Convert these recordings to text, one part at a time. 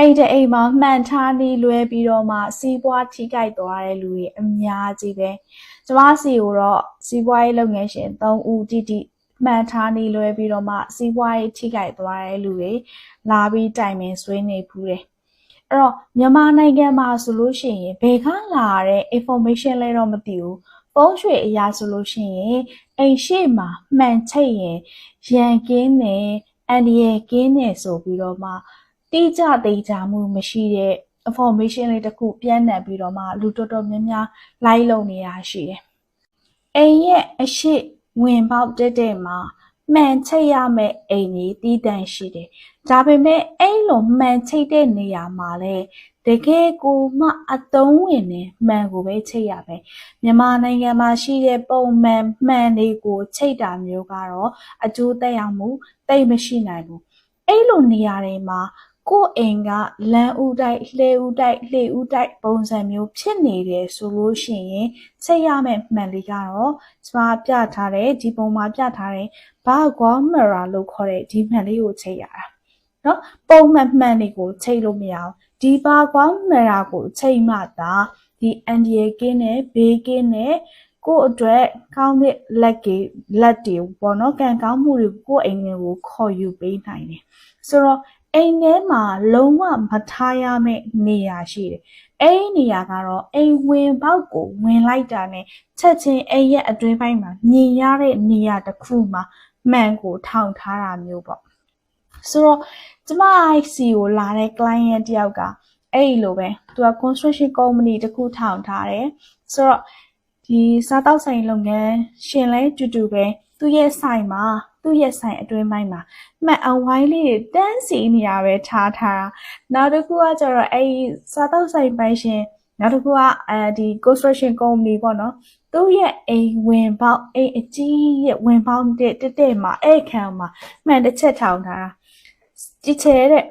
အိမ်တဲ့အိမ်မှာမှန်ထားနေလွဲပြီးတော့မှစီးပွားထိကြိုက်သွားတဲ့လူတွေအများကြီးပဲကျမစီကိုတော့စီးပွားရေးလုပ်ငန်းရှင်3ဦးတိတိမှန်ထားနေလွဲပြီးတော့မှစီးပွားရေးထိကြိုက်သွားတဲ့လူတွေလာပြီးတိုင်ပင်ဆွေးနေဖူးတယ်အဲ့တော့မြန်မာနိုင်ငံမှာဆိုလို့ရှိရင်ဘယ်ကလာတဲ့ information လဲတော့မသိဘူးဖုန်းရွှေအရာဆိုလို့ရှိရင်အိမ်ရှိမှာမှန်ချိတ်ရင်ရန်ကင်းတယ်အန်ဒီရယ်ကင်းတယ်ဆိုပြီးတော့မှ တိကျသေးချာမှုမရှိတဲ့ information လေးတစ်ခုပြန့်နှံ့ပြီးတော့မှလူတော်တော်များများ like လုပ်နေတာရှိတယ်အိမ်ရဲ့အရှိဝင်ပေါက်တက်တဲ့မှာမှန်ချိတ်ရမယ့်အိမ်ကြီးတည်တံ့ရှိတယ်ဒါပေမဲ့အဲ့လိုမှန်ချိတ်တဲ့နေရာမှာလဲတကယ်ကိုမှအတုံးဝင်နေမှန်ကိုပဲချိတ်ရမယ်မြန်မာနိုင်ငံမှာရှိတဲ့ပုံမှန်မှန်တွေကိုချိတ်တာမျိုးကတော့အကျိုးသက်ရောက်မှုတိတ်မရှိနိုင်ဘူးအဲ့လိုနေရာတွေမှာ ကိုယ့်အိမ်ကလမ်းဥတိုက်လှေဥတိုက်လှေဥတိုက်ပုံစံမျိုးဖြစ်နေတယ်ဆိုလို့ရှိရင်ချိတ်ရမယ့်မှန်လေးကတော့ကျွန်မပြထားတဲ့ဒီပုံမှာပြထားတဲ့ဘာဂွာမရာလို့ခေါ်တဲ့ဒီမှန်လေးကိုချိတ်ရတာနော်ပုံမှန်မှန်တွေကိုချိတ်လို့မရအောင်ဒီဘာကွာမရာကိုချိန်မှသာဒီအန်ဒီယေကင်းနဲ့ဘေးကင်းနဲ့ကိုယ့်အတွက်ကောင်းတဲ့လက်ကြီးလက်တွေပေါ့နော်ကံကောင်းမှုတွေကိုယ့်အိမ်တွေကိုခေါ်ယူပေးနိုင်တယ်ဆိုတော့ အိမ်ထဲမှာလုံးဝမထားရမယ့်နေရာရှိတယ်အဲ့ဒီနေရာကတော့အိမ်ဝင်ပေါက်ကိုဝင်လိုက်တာနဲ့ချက်ချင်းအိမ်ရဲ့အတွင်းပိုင်းမှာမြင်ရတဲ့နေရာတစ်ခုမှာမှန်ကိုထောင်ထားတာမျိုးပေါ့ဆိုတော့ကျမ IC ကိုလာတဲ့ client တယောက်ကအဲ့လိုပဲသူက construction company တခုထောင်ထားတယ်ဆိုတော့ဒီစားတောက်ဆိုင်လုပ်ငန်းရှင်လဲတူတူပဲသူ့ရဲ့ဆိုင်မှာ သူ့ရဲ့ဆိုင်အတွင်းပိုင်းမှာမှတ်အဝိုင်းလေးတွေတန်းစီနေရပဲထားထားတာနောက်တစ်ခုကကျတော့အဲ့စားတောက်ဆိုင်ပိုင်ရှင်နောက်တစ်ခုကအဲဒီ construction company ပေါ့နော်သူ့ရဲ့အိမ်ဝင်ပေါက်အိမ်အကြီးရဲ့ဝင်ပေါက်တဲ့တက်တဲ့မှာအဲ့ခံမှာမှန်တစ်ချက်ထောင်ထားတာကြည့်ချဲတဲ့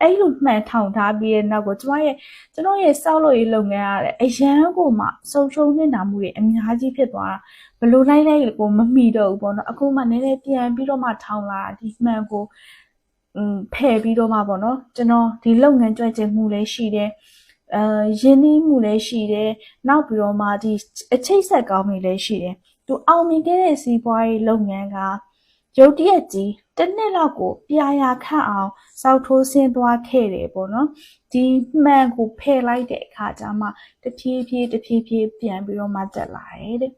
အဲ့လိုမှန်ထောင်ထားပြီးတဲ့နောက်ကိုကျမရဲ့ကျွန်တော်ရဲ့စောက်လို့ရေးလုပ်ငန်းရတယ်အရန်ကိုမှဆုံရှုံနေတာမှုတွေအများကြီးဖြစ်သွားတာဘလို့လိုက်လိုက်ကိုမမီတော့ဘူးပေါ့နော်အခုမှနည်းနည်းပြန်ပြီးတော့မှထောင်လာဒီမှန်ကိုอืมဖယ်ပြီးတော့မှပေါ့နော်ကျွန်တော်ဒီလုပ်ငန်းကြွချင်မှုလည်းရှိတယ်အဲရင်းနှီးမှုလည်းရှိတယ်နောက်ပြီးတော့မှဒီအချိတ်ဆက်ကောင်းတွေလည်းရှိတယ်သူအောင်မြင်ခဲ့တဲ့စီးပွားရေးလုပ်ငန်းက ရုတ်တရက်ကြီးတစ်နှစ်လောက်ကိုပြာရာခန့်အောင်စောက်ထိုးဆင်းသွားခဲ့တယ်ပေါ့နော်ဒီမှန်ကိုဖယ်လိုက်တဲ့အခါကျမှတဖြည်းဖြည်းတဖြည်းဖြည်းပြန်ပြီးတော့မှတက်လာတယ်တဲ့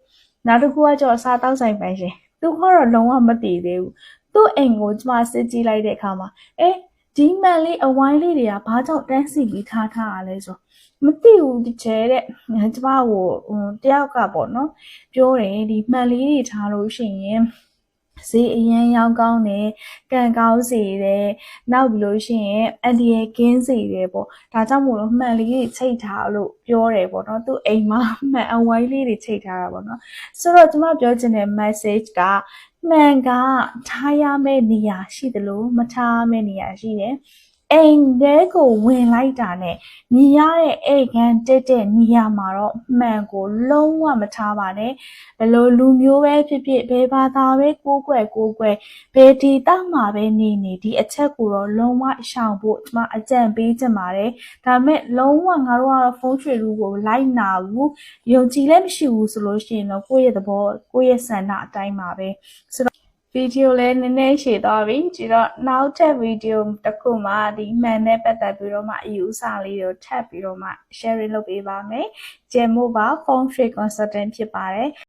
နောက်တစ်ခုကကျတော့အစားတောက်ဆိုင်ပိုင်ရှင်သူကတော့လုံးဝမတည်သေးဘူးသူ့အိမ်ကိုကျမစစ်ကြည့်လိုက်တဲ့အခါမှာအဲဒီမှန်လေးအဝိုင်းလေးတွေကဘာကြောင့်တန်းစီပြီးထားထားရလဲဆိုမသိဘူးတချဲတဲ့ကျမကိုတယောက်ကပေါ့နော် ပြောတယ်ဒီမှန်လေးတွေထားလို့ရှိရင် ဈေးအရင်ရောင်းကောင်းတယ်ကံကောင်းစေတယ်နောက်ပြီးလို့ရှိရင်အန်ဒီရဲ့ကင်းစေတယ်ပေါ့ဒါကြောင့်မို့လို့မှန်လေးတွေချိတ်ထားလို့ပြောတယ်ပေါ့နော်သူ့အိမ်မှာမှန်အဝိုင်းလေးတွေချိတ်ထားတာပေါ့နော်ဆိုတော့ကျမပြောချင်တဲ့ message ကမှန်ကထားရမယ့်နေရာရှိတယ်လို့မထားရမယ့်နေရာရှိတယ် အိမ်ထဲကိုဝင်လိုက်တာနဲ့မြင်ရတဲ့အိမ်ခန်းတက်တဲ့နေရာမှာတော့မှန်ကိုလုံးဝမထားပါနဲ့ဘယ်လိုလူမျိုးပဲဖြစ်ဖြစ်ဘယ်ဘာသာပဲကိုးကွယ်ကိုးကွယ်ဘယ်ဒီတောက်မှာပဲနေနေဒီအချက်ကိုတော့လုံးဝရှောင်ဖို့ကျွန်မအကြံပေးချင်ပါတယ်ဒါပေမဲ့လုံးဝငါတို့ကတော့ဖုန်းရွှေလူကိုလိုက်နာဘူးယုံကြည်လည်းမရှိဘူးဆိုလို့ရှိရင်တော့ကိုယ့်ရဲ့သဘောကိုယ့်ရဲ့ဆန္ဒအတိုင်းပါပဲဆိုတော့ ဗီဒီယိုလည်းနည်းနည်းရှည်သွားပြီဒီတော့နောက်ထပ်ဗီဒီယိုတစ်ခုမှဒီမှန်နဲ့ပတ်သက်ပြီးတော့မှအယူအဆလေးကိုထပ်ပြီးတော့မှ sharing လုပ်ပေးပါမယ်။ကျယ်မို့ပါ phone free consultant ဖြစ်ပါတယ်